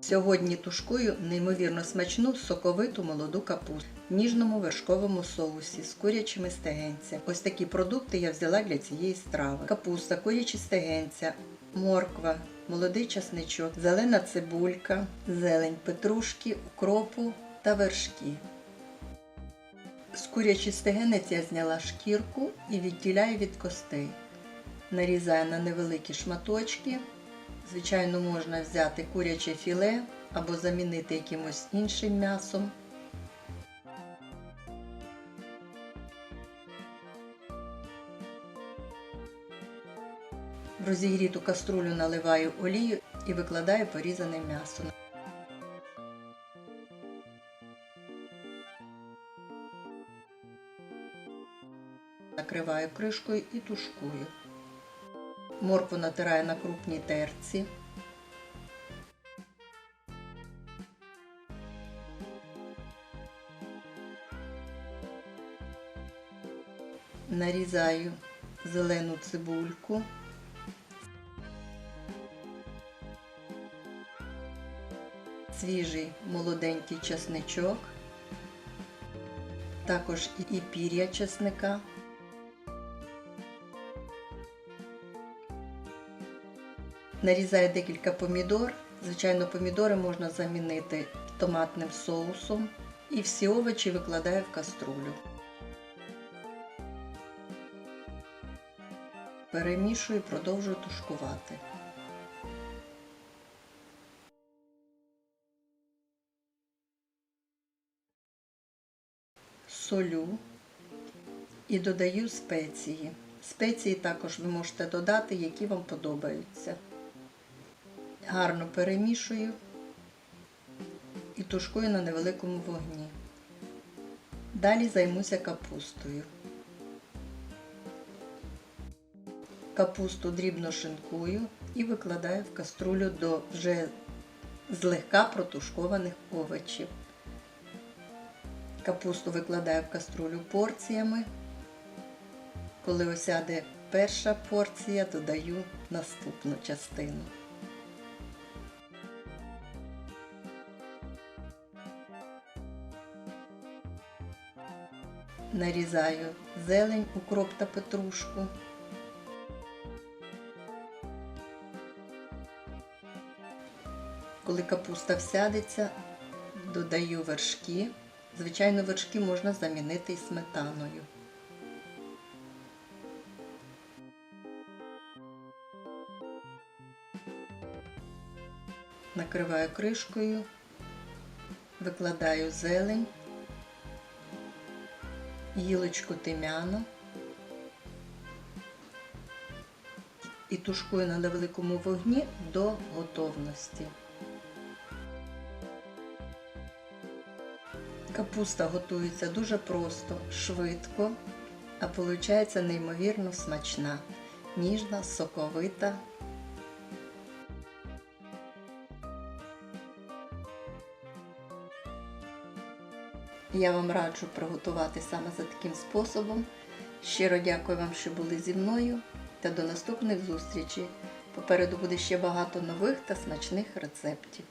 Сьогодні тушкую неймовірно смачну соковиту молоду капусту в ніжному вершковому соусі з курячими стегенцями. Ось такі продукти я взяла для цієї страви: капуста, курячі стегенця, морква, молодий часничок, зелена цибулька, зелень петрушки, укропу та вершки. З курячі стегенець я зняла шкірку і відділяю від костей. Нарізаю на невеликі шматочки. Звичайно, можна взяти куряче філе або замінити якимось іншим м'ясом. В розігріту каструлю наливаю олію і викладаю порізане м'ясо. Накриваю кришкою і тушкую. Моркву натираю на крупній терці. Нарізаю зелену цибульку. Свіжий молоденький чесничок, також і пір'я чесника. Нарізаю декілька помідор. Звичайно, помідори можна замінити томатним соусом. І всі овочі викладаю в каструлю. Перемішую і продовжую тушкувати. Солю і додаю спеції. Спеції також ви можете додати, які вам подобаються. Гарно перемішую і тушкую на невеликому вогні. Далі займуся капустою. Капусту дрібно шинкую і викладаю в каструлю до вже злегка протушкованих овочів. Капусту викладаю в каструлю порціями. Коли осяде перша порція, додаю наступну частину. Нарізаю зелень, укроп та петрушку. Коли капуста всядеться, додаю вершки. Звичайно, вершки можна замінити і сметаною. Накриваю кришкою, викладаю зелень, гілочку тим'яну і тушкую на невеликому вогні до готовності. Капуста готується дуже просто, швидко, а виходить неймовірно смачна, ніжна, соковита. Я вам раджу приготувати саме за таким способом. Щиро дякую вам, що були зі мною та до наступних зустрічей. Попереду буде ще багато нових та смачних рецептів.